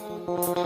Música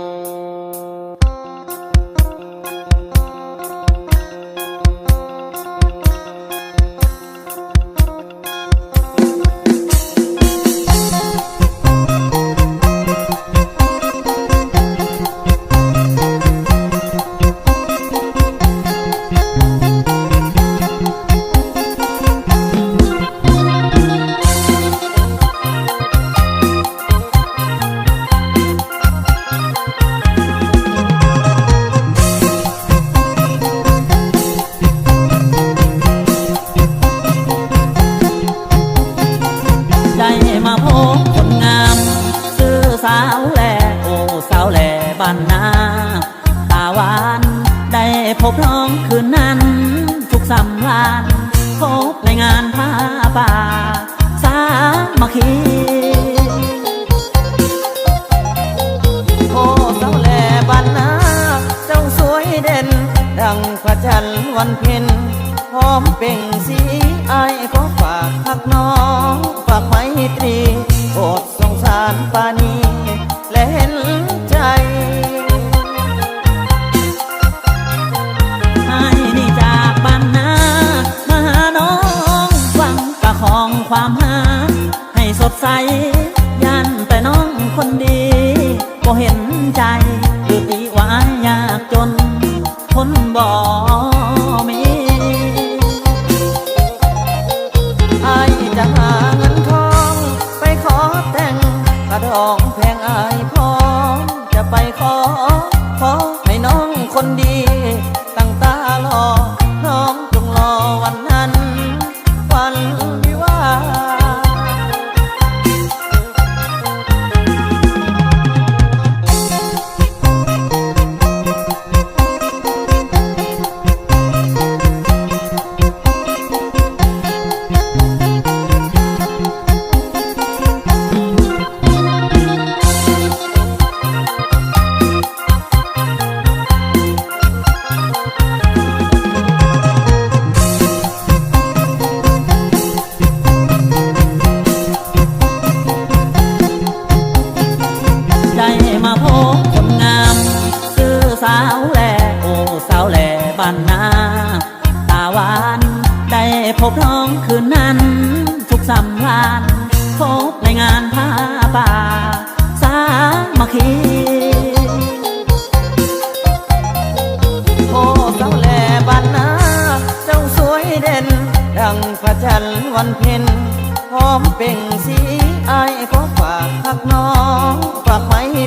อดสงสารปานีและเห็นใจให้นี่จากบ้านนามาน้องฟังกะของความหา ให้สดใส ยันแต่น้องคนดีบ่เห็น คนดีตั้งตารอ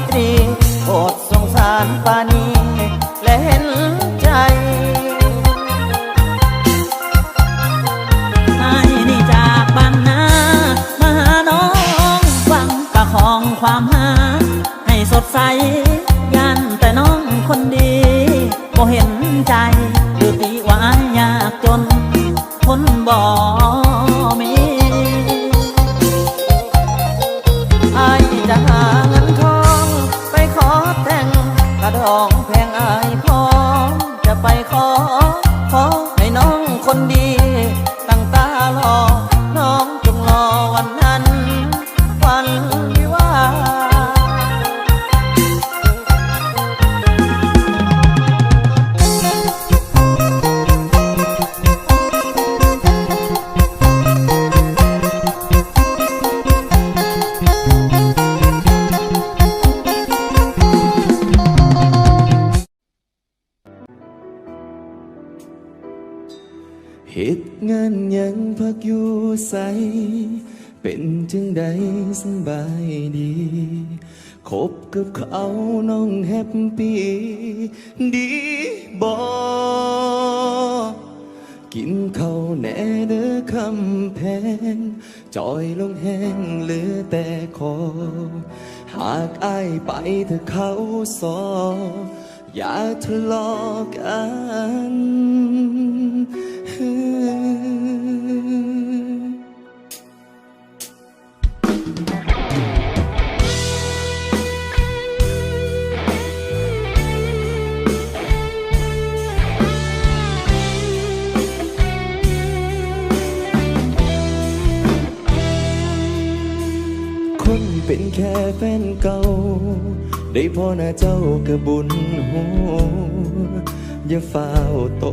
ตรีโอดสงสารปานี Oh. เป็นจึงใดสบายดี คบกับเขาน้องแฮปปี้ดีบอกินเขาแน่เด้อคำแพงจอยลงแห้งเหลือแต่คอ หากอายไปถ้าเขาสอ อย่าทะเลาะกัน แฟนเก่า ได้พ่อหน้าเจ้ากระบุญหัวอย่าเฝ้าต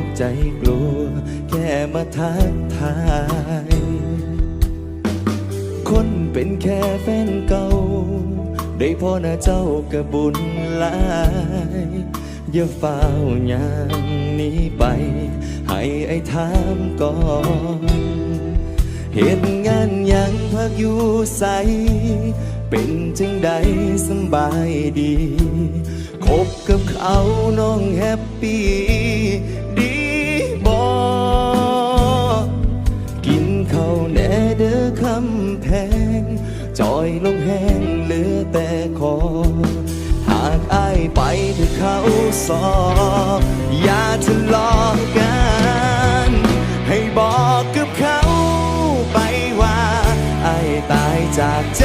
กใจกลัว แค่มาทักทาย คนเป็นแค่แฟนเก่า ได้พ่อหน้าเจ้ากระบุญหลายอย่าเฝ้าอย่างนี้ไป ให้ไอ้ถามก่อนเหตุงานยังพักอยู่ใส เป็นจังใดสบายดี คบกับเขาน้องแฮปปี้ดีบอกินข้าวแน่เด้อคำแพง จอยลงแห้งเหลือแต่คอ หากอายไปถึงเขาสอบอย่าทะเลาะกัน ให้บอกกับเขาไปว่า ไอายตายจากใจ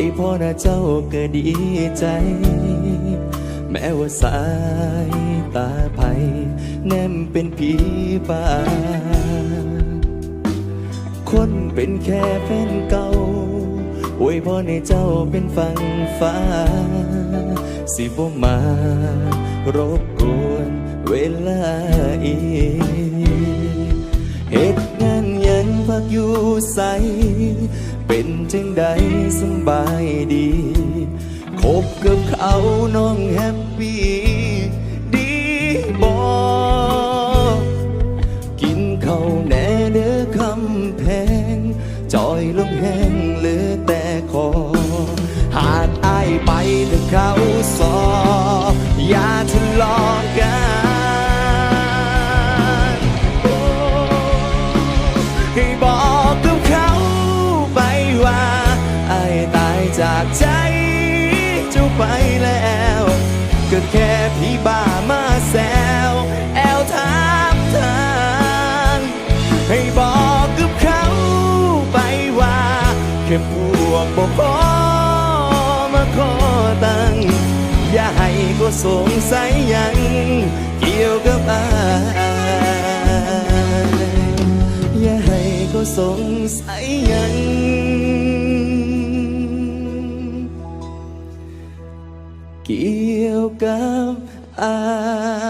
ได้พอหน้าเจ้าก็ดีใจ แม้ว่าสายตาไผแนมเป็นผีป่า คนเป็นแค่แฟนเก่าอวยพรให้เจ้าเป็นฝั่งฟ้า สิบ่มารบกวนเวลาอีกเหตุงานยังพักอยู่ใส เป็นจังใดสบายดี คบกับเขาน้องแฮปปี้ดีบอกินเขาแน่เด้อคำแพงจอยลงแห้งเหลือแต่คอ หากอายไปถ้าเขาสอ จากใจเจ้าไปแล้ว ก็แค่พี่บ้ามาแซวแอลถามทางให้บอกกับเขาไปว่าแค่พวกบอกพอมาขอตังค์อย่าให้ก็สงสัยยังเกี่ยวกับอายอย่าให้เขาสงสัยยัง กี่ยว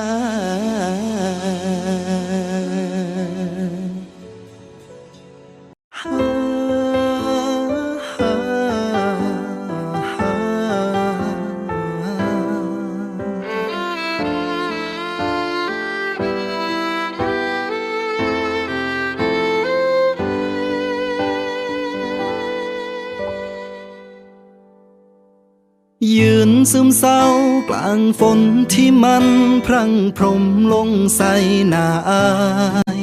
างฝนที่มันพรั่งพรมลงใส่หน้าอาย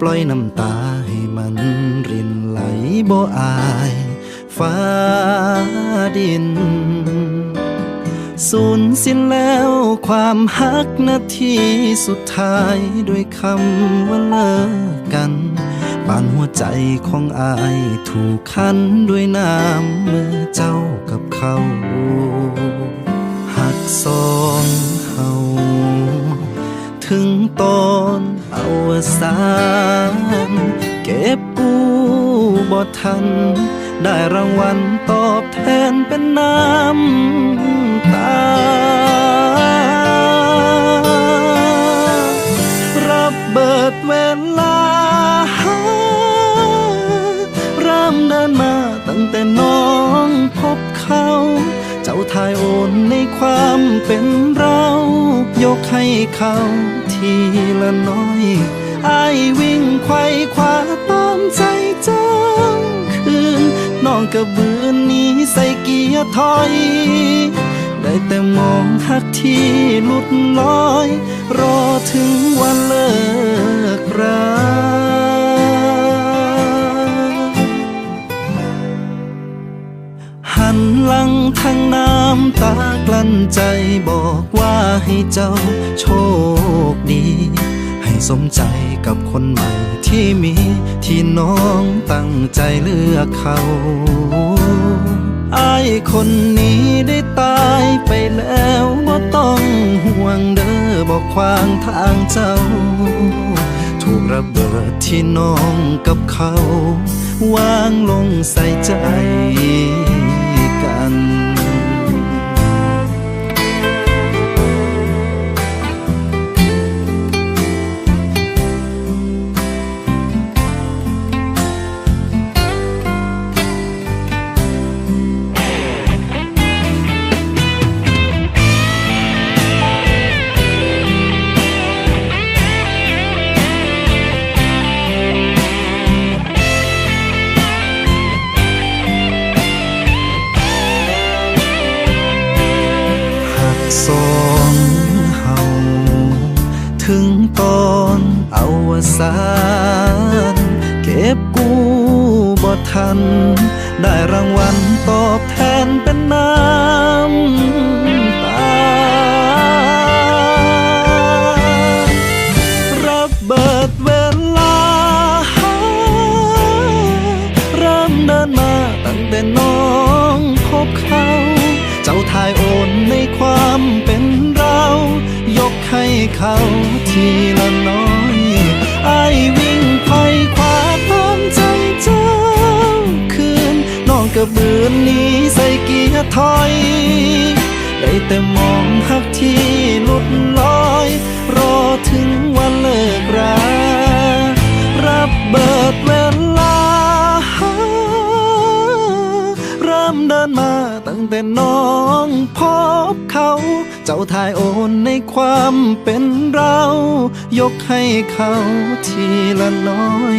ปล่อยน้ำตาให้มันรินไหลบ่อาย ฟ้าดิน สูญสิ้นแล้วความฮักนาทีสุดท้ายด้วยคำว่าเลิกกันปานหัวใจของอายถูกคันด้วยน้ำเมื่อเจ้ากับเขา หักสองเฮาถึงตอนอวสานเก็บกู้บ่ทัน ได้รางวัลตอบแทนเป็นน้ำ กที่หลุดลอย รอถึงวันเลิกราหันหลังทางน้ำตากลั้นใจบอกว่าให้เจ้าโชคดี ให้สมใจกับคนใหม่ที่มีที่น้องตั้งใจเลือกเขา อายคนนี้ได้ตายไปแล้วบ่ต้องห่วงเด้อบอกควางทางเจ้า ถูกระเบิดที่น้องกับเขา วางลงใส่ใจ องเฮาถึงตอนอวสานเก็บกู้บ่ทัน ได้รางวัลตอบแทนเป็น ทีละน้อยไอวิ่งไผ่คว้าตามใจเจ้าคืนน้องกระบือนนี้ใส่เกียร์ถอยได้แต่มองหักที่ลุดลอย รอถึงวันเลิกรา แต่น้องพบเขา เจ้าทายโอนในความเป็นเรา ยกให้เขาทีละน้อย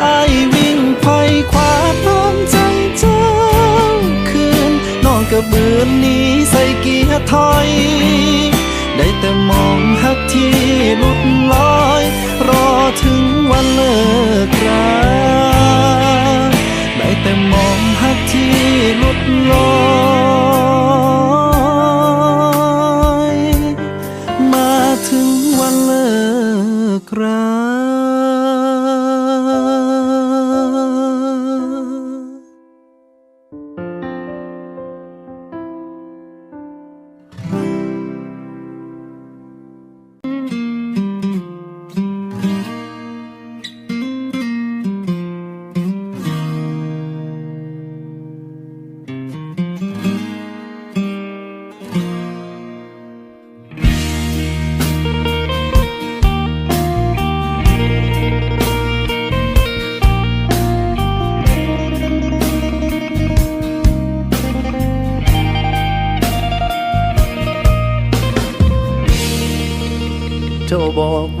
ไอายวิ่งไขว้คว้าตามใจเจ้าคืนน้องกระบือนนี้ใส่เกียร์ถอยได้แต่มองหักที่ลุดลอย รอถึงวันเลิกราได้แต่มองหักที่ลุดลอย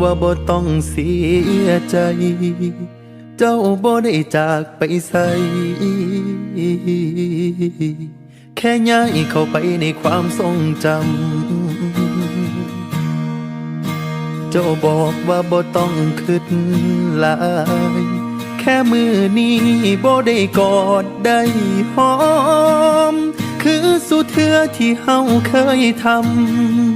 ว่าบ่ต้องเสียใจ เจ้าบ่ได้จากไปใส่แค่ย้ายเข้าไปในความทรงจำ เจ้าบอกว่าบ่ต้องคิดหลาย แค่มือนี้บ่ได้กอดได้หอม คือสุดเทือที่เฮาเคยทำ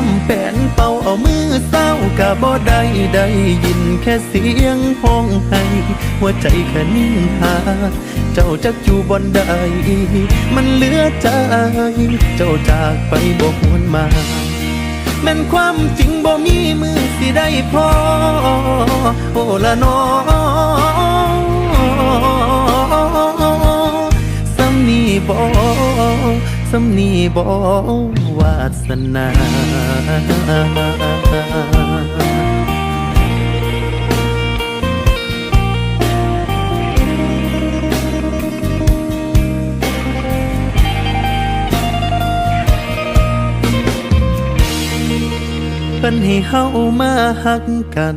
ความแปนเป่าเอามือเศร้ากะบ่ได้ได้ยินแค่เสียงห้องไห้หัวใจแค่นิ่งหา เจ้าจักอยู่บนใด มันเหลือใจ เจ้าจากไปบ่หวนมาแม่นความจริงบ่มีมือสิได้พอ โอ้ละนอสำนีบ่สำนีบ่ วาสนาเพิ่นให้เฮามาหักกัน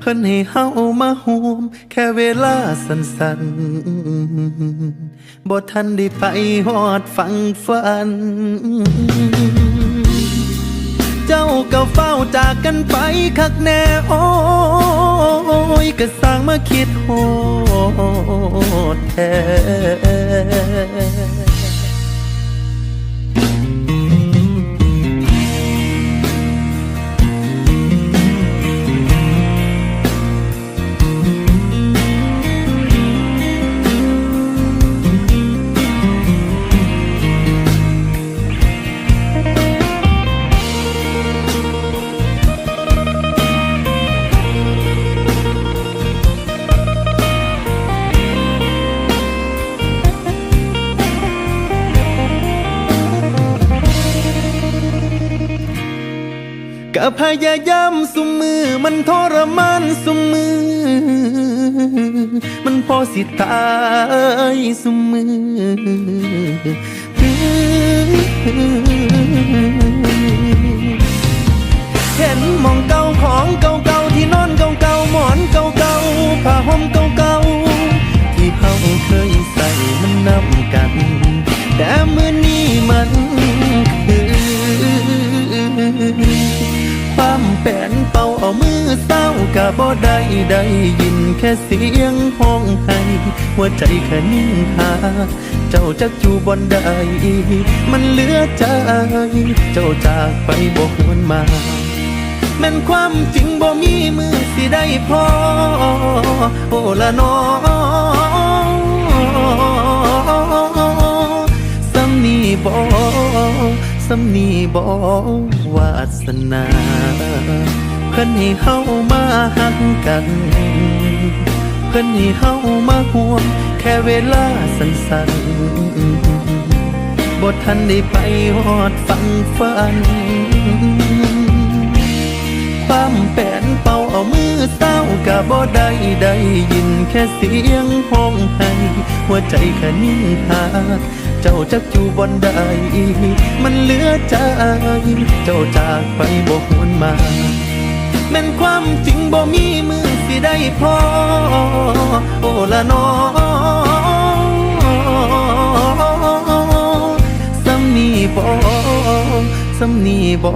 เพิ่นให้เฮามาห่วม แค่เวลาสั้นๆบ่ทันได้ไปหอดฟังฝัน เจ้าก็เฝ้าจากกันไปคักแน่โอ้ยก็สร้างมาคิดโหดแท้่พยายามสุมมือ มันทรมานสุมมือ มันพอสิตายสุมมือเห็นมองเก่าของเก่า บ่ได้ได้ยินแค่เสียงห้องไห้หัวใจแค่นิ่งหาเจ้าจักอยู่บนใดมันเหลือใจ เจ้าจากไปบ่หวนมาแม่นความจริงบ่มีมือสิได้พอโอละนอสำนีบ่สำนีบ่วาสนา เพิ่นให้เฮามาหักกัน เพิ่นให้เฮามาห่วงแค่เวลาสั้นๆบ่ทันได้ไปฮอดฟังฝัน ความแปนเป่าเอามือเศร้ากะบ่ได้ได้ยินแค่เสียงห้องไห้หัวใจแค่นิ่งหาเจ้าจักอยู่บนใดมันเหลือใจ เจ้าจากไปบ่หวนมา แม่นความจริงบ่มีมือสิได้พอโอละนอสำนีบ่สำนีบ่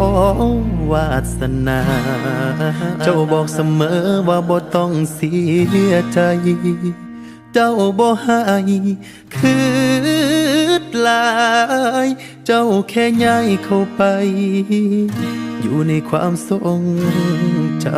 วาสนา เจ้าบอกเสมอว่าบ่ต้องเสียใจ เจ้าบ่ให้คืดลาย เจ้าแค่ย้ายเข้าไป อยู่ในความทรงจำ